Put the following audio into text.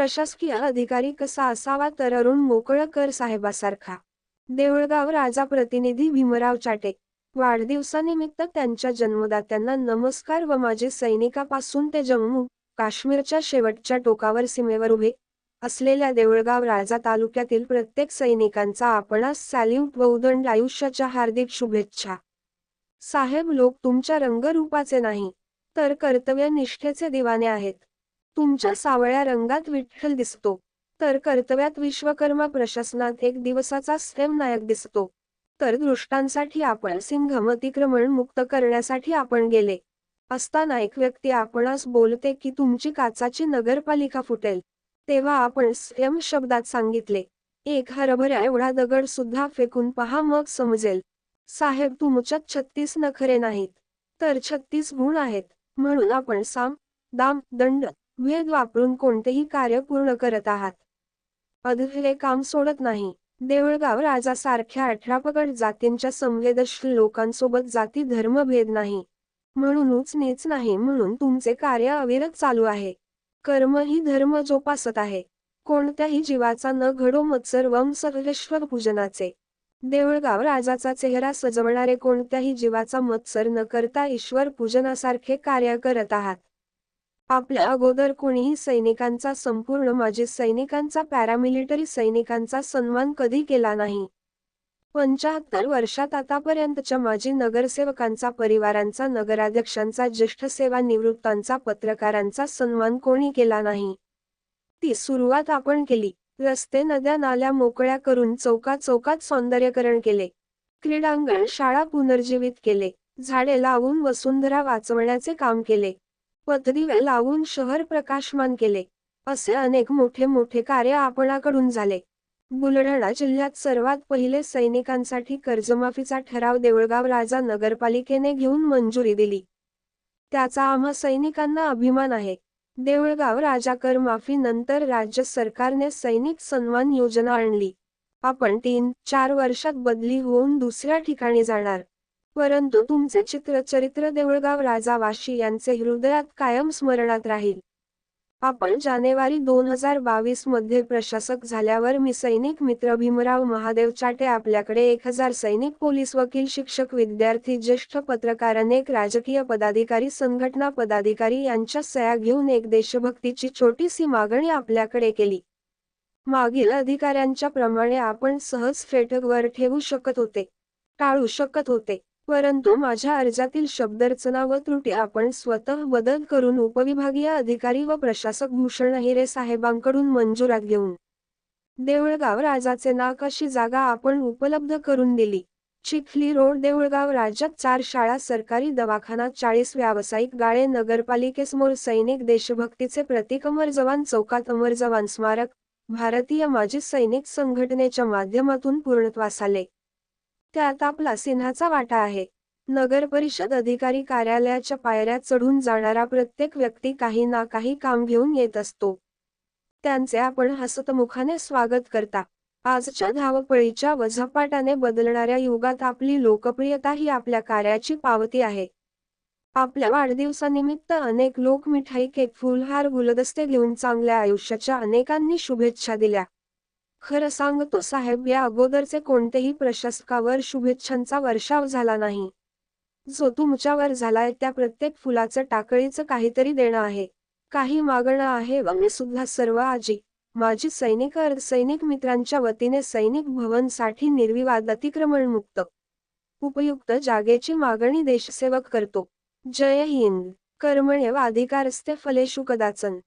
प्रशासकीय अधिकारी कसा असावा तर अरुण मोकळकर साहेबासारखा. देऊळगाव राजा प्रतिनिधी भीमराव चाटे. वाढदिवसानिमित्त त्यांच्या जन्मदात्यांना नमस्कार व माझे सैनिकापासून ते जम्मू काश्मीरच्या शेवटच्या टोकावर सीमेवर उभे. असलेल्या देऊळगाव राजा तालुक्यातील प्रत्येक सैनिकांचा आपणास सॅल्यूट व उदंड आयुष्याच्या हार्दिक शुभेच्छा. साहेब लोक तुमच्या रंगरूपाचे नाही तर कर्तव्य निष्ठेचे दिवाने आहेत. तुमच्या सावळ्या रंगात विठ्ठल दिसतो. तर कर्तव्यात विश्वकर्मा प्रशासनात एक दिवसाचा स्टेम नायक दिसतो. तर दृष्टांसाठी आपण सिंघम अतिक्रमण मुक्त करण्यासाठी आपण गेले. असताना एक व्यक्ती आपणास बोलते की तुमची काचाची नगरपालिका फुटेल. तेव्हा आपण स्वयं शब्दात सांगितले. एक हरभऱ्या एवढा दगड सुद्धा फेकून पहा मग समजेल. साहेब तुमच्यात छत्तीस नखरे नाहीत. तर छत्तीस गुण आहेत. म्हणून आपण साम दाम दंड भेद वापरून कोणतेही कार्य पूर्ण करत आहात. अधुरे काम सोडत नाही. देवळगाव राजासारख्या अठरापगड जातींच्या संवेदनशील लोकांसोबत जाती धर्मभेद नाही. म्हणूनच नेच नाही म्हणून तुमचे कार्य अविरत चालू आहे. कर्म ही धर्म जोपासत आहे. कोणत्याही जीवाचा न घडो मत्सर वम सर्वेश्वर पूजनाचे. देवळगाव राजाचा चेहरा सजवणारे कोणत्याही जीवाचा मत्सर न करता ईश्वर पूजनासारखे कार्य करत आहात. आपल्या अगोदर कोणीही सैनिकांचा संपूर्ण माजी सैनिकांचा पॅरामिलिटरी सैनिकांचा सन्मान कधी केला नाही. पंचाहत्तर वर्षात आतापर्यंतच्या माजी नगरसेवकांचा परिवारांचा नगराध्यक्षांचा ज्येष्ठ सेवा निवृत्तांचा पत्रकारांचा सन्मान कोणी केला नाही. ती सुरुवात आपण केली. रस्ते नद्या नाल्या मोकळ्या करून चौका चौकात सौंदर्यकरण केले. क्रीडांगण शाळा पुनर्जीवित केले. झाडे लावून वसुंधरा वाचवण्याचे काम केले. पदरीवे लावून शहर प्रकाशमान केले. असे अनेक मोठे मोठे कार्य आपणाकडून झाले. बुलढाणा जिल्ह्यात सर्वात पहिले सैनिकांसाठी कर्जमाफीचा ठराव देवळगाव राजा नगरपालिकेने घेऊन मंजुरी दिली. त्याचा आम्हा सैनिकांना अभिमान आहे. देवळगाव राजा कर माफी नंतर राज्य सरकारने सैनिक सन्मान योजना आणली. आपण तीन चार वर्षात बदली होऊन दुसऱ्या ठिकाणी जाणार. परंतु तुमचे चित्र चरित्र देऊळगाव राजा वाशी यांचे हृदयात कायम स्मरणात राहील. आपण जानेवारी दोन हजार बावीसमध्ये प्रशासक झाल्यावर मी सैनिक मित्र भीमराव महादेव चाटे आपल्याकडे एक हजार सैनिक पोलीस वकील शिक्षक विद्यार्थी ज्येष्ठ पत्रकार अनेक राजकीय पदाधिकारी संघटना पदाधिकारी यांच्या सया घेऊन एक देशभक्तीची छोटीशी मागणी आपल्याकडे केली. मागील अधिकाऱ्यांच्या प्रमाणे आपण सहज फेटकवर ठेवू शकत होते टाळू शकत होते. परंतु माझ्या अर्जातील शब्दरचना व त्रुटी आपण स्वतः बदल करून उपविभागीय अधिकारी व प्रशासक भूषण हिरे साहेबांकडून मंजुरात घेऊन देऊळगाव राजाचे नाक अशी जागा आपण उपलब्ध करून दिली. चिखली रोड देऊळगाव राज्यात चार शाळा सरकारी दवाखाना चाळीस व्यावसायिक गाळे नगरपालिकेसमोर सैनिक देशभक्तीचे प्रतीक अमर जवान चौकात अमर जवान स्मारक भारतीय माजी सैनिक संघटनेच्या माध्यमातून पूर्णत्वास आले. त्यात आपला सिन्हाचा वाटा आहे. नगर परिषद अधिकारी कार्यालयाच्या पायऱ्या चढून जाणारा प्रत्येक व्यक्ती काही ना काही काम घेऊन येत असतो. त्यांचे आपण हसतमुखाने स्वागत करता. आजच्या धावपळीच्या वझपाटाने बदलणाऱ्या युगात आपली लोकप्रियता ही आपल्या कार्याची पावती आहे. आपल्या वाढदिवसानिमित्त अनेक लोक मिठाई केक फुलहार गुलदस्ते घेऊन चांगल्या आयुष्याच्या अनेकांनी शुभेच्छा दिल्या. खरं सांगतो साहेब या अगोदरचे कोणतेही प्रशासकावर शुभेच्छांचा वर्षाव झाला नाही. जो तुमच्यावर झालाय त्या प्रत्येक फुलाचं टाकळीचं काहीतरी देणं आहे. काही मागणं आहे व मी सुद्धा सर्व आजी माझी सैनिक अर्धसैनिक मित्रांच्या वतीने सैनिक भवनसाठी निर्विवाद अतिक्रमण मुक्त उपयुक्त जागेची मागणी देशसेवक करतो. जय हिंद. कर्मण्य अधिकारस्ते फलेशु कदाचन.